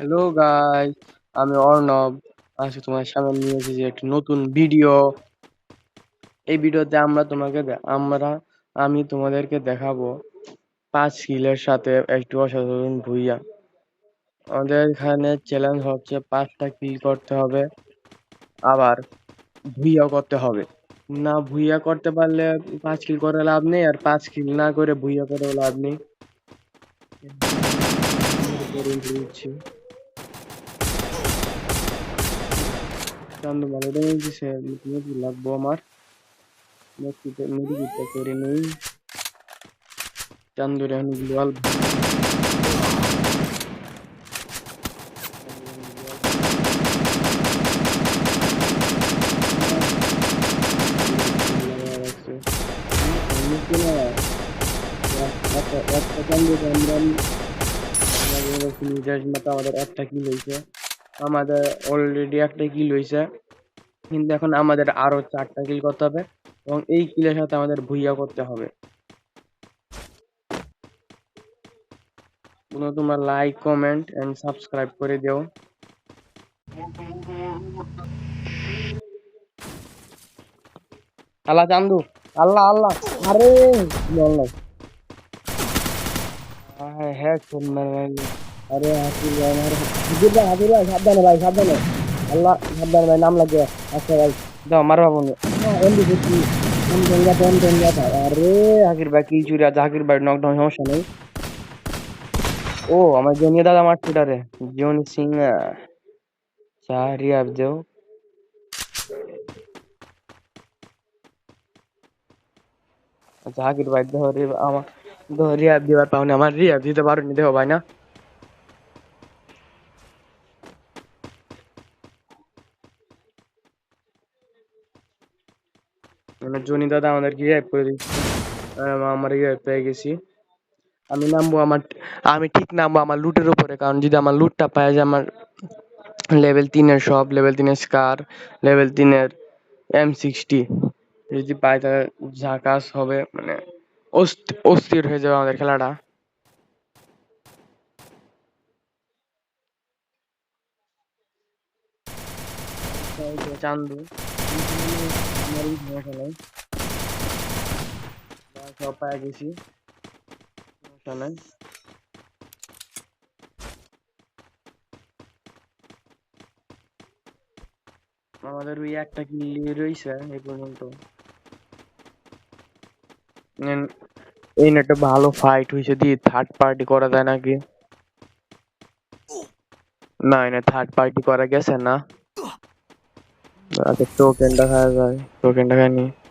Hello guys আমি অর্ণব। আজকে তোমার সামনে নিয়ে এসেছি একটি নতুন ভিডিও এই ভিডিওতে আমরা তোমাকে আমরা, আমি তোমাদেরকে দেখাবো পাঁচ কিলের সাথে একটু অসাধারণ ভুইয়া। আমাদের এখানে চ্যালেঞ্জ হচ্ছে পাঁচটা কিল করতে হবে, আবার ভুইয়া করতে হবে। না ভুইয়া করতে পারলে পাঁচ কিল করে লাভ নেই, আর পাঁচ কিল না করে ভুইয়া করে লাভ নেই। দিচ্ছি চান্দু ভালো ড্যামেজ লাগবো আমার মেডিকিটে মেডিকিটটা করে নেই চান্দুর এখন গ্লোয়াল আমাদের একটা কিল হয়েছে আমাদের অলরেডি একটা কিল হয়েছে। কিন্তু এখন আমাদের আরও চারটা কিল করতে হবে এবং এই কিলের সাথে আমাদের ভুইয়া করতে হবে। তোমরা তোমরা লাইক কমেন্ট এন্ড সাবস্ক্রাইব করে দিও। আল্লাহ চান্দু আল্লাহ আল্লাহ। আরে হ্যাঁ হ্যাঁ আরে হাসিল ভাই হাজির ভাই। ভাই সাবধানে ভাই সাবধানে। আল্লাহ সাবধানে ভাই নাম লাগে আচ্ছা ভাই দাও মারবা বন্ধু এমডি ফিফটি এম ডেঙ্গা এম ডেঙ্গা আরে হাকির ভাই কি চুরি আছে? হাকির ভাই নকডাউন সমস্যা নেই। ও আমার জনিয়া দাদা মারছে রে। জনি সিং চারি আপ দেও আচ্ছা হাকির ভাই ধরে আমার ধরে রিয়াব দিবার পাওনি। আমার রিয়াব দিতে পারোনি দেখো ভাই না? মানে জনি দাদা আমাদেরকে রিয়াইভ করে দিচ্ছে আমরা রিয়াইভ পেয়ে গেছি। আমি নামবো আমার, আমি ঠিক নামবো আমার লুটের উপরে, কারণ যদি আমার লুটটা পাই যে আমার লেভেল তিনের সব লেভেল তিনের স্কার লেভেল তিনের এম সিক্সটি যদি পাই তাহলে ঝাকাস হবে মানে অস্থি- অস্থির হয়ে যাবে আমাদের খেলাটা। চান্দু। আমাদের ওই একটা কিল রয়েছে, এই পর্যন্ত। এই একটা ভালো ফাইট হয়েছে দিয়ে থার্ড পার্টি করা যায় নাকি? না না থার্ড পার্টি করা গেছে না। আচ্ছা টোকেন দেখা যায় টোকেন দেখা নি আল্লাহ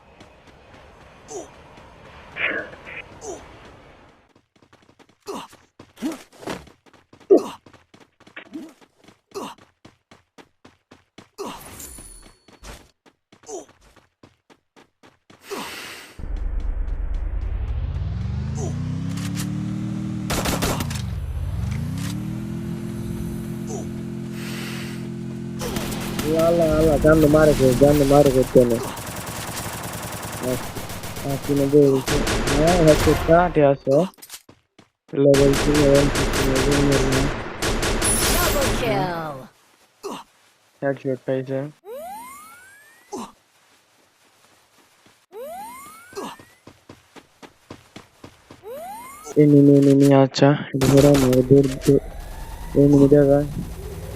আল্লাহ জান মারে গো জান মারে গো তেনে আসি না দে হ্যাঁ হচ্ছে কাটে আসো লেভেল 3 লেভেল 6 লেভেল মেরে Double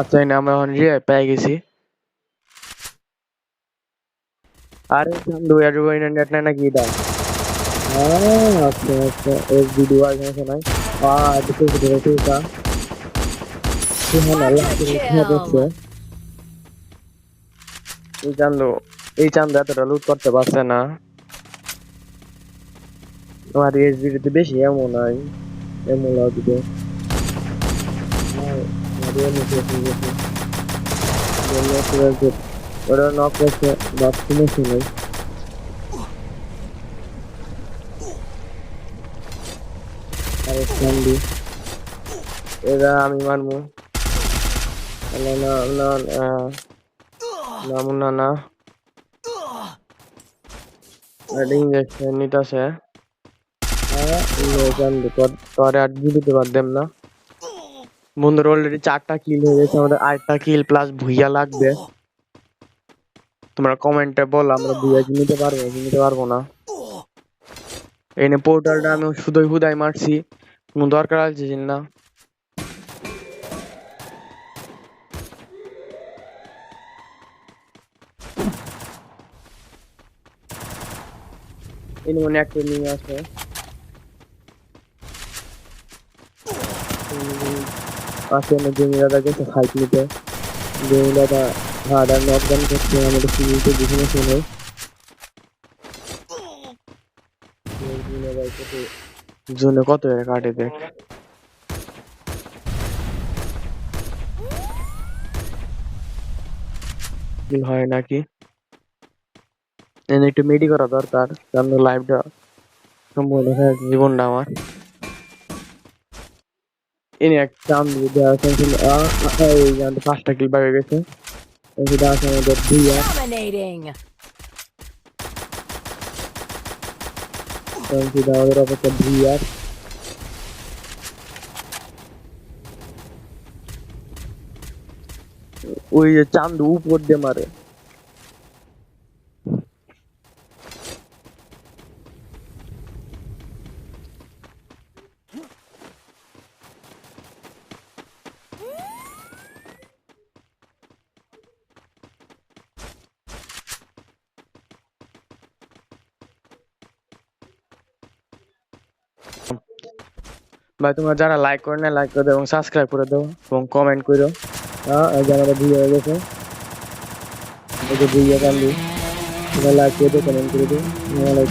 আচ্ছা এই আমরা এখন রিভাইভ পেয়ে গেছি। আরে চান্দু এর নেট নাই নাকি এটা? হ্যাঁ আচ্ছা আচ্ছা এক ভিডিও আর সমস্যা নাই। আহ দেখে দেখে ঠিক আছে হ্যাঁ আল্লাহ ঠিক আছে এই চান্দু এই চান্দু এতটা লুট করতে পারছে না। আমার এসবিতে বেশি এমন নাই। এমন লাগবে। আমি মানবো না না না না। মুন্না না দিতে না। বন্ধুর অলরেডি চারটা কিল হয়ে গেছে, আমাদের আটটা কিল প্লাস ভুইয়া লাগবে। তোমরা কমেন্টে বল, আমরা ভুইয়া কি নিতে পারব, কি নিতে পারব না। এনে পোর্টালটা আমি শুধুই হুদাই মারছি, কোনো দরকার আছে যে না? এনে মনে একটা নিয়ে আসে জমি দাদা গেছে ফাইট নিতে। জমি দাদা আর করছে, আমাদের শুনে জোনে কত দেখ। হয় নাকি? একটু মেডি করা দরকার, কারণ লাইভটা দেখা জীবনটা আমার। এনে এক চাম দিয়ে দেওয়া আছে এই জানতে পাঁচটা কিল পাবে গেছে সেটা আছে আমাদের দুই আর Dominating. সেটা আমাদের অপেক্ষা দুই আর ওই যে চান্দু উপর দিয়ে মারে ভাই, তোমরা যারা লাইক করে না লাইক করে দাও এবং সাবস্ক্রাইব করে দাও এবং কমেন্ট করো। এই যে আমাদের ভিডিও হয়ে গেছে। এই যে ভিডিও কান্দি লাইক করে দাও কমেন্ট করে দাও। লাইক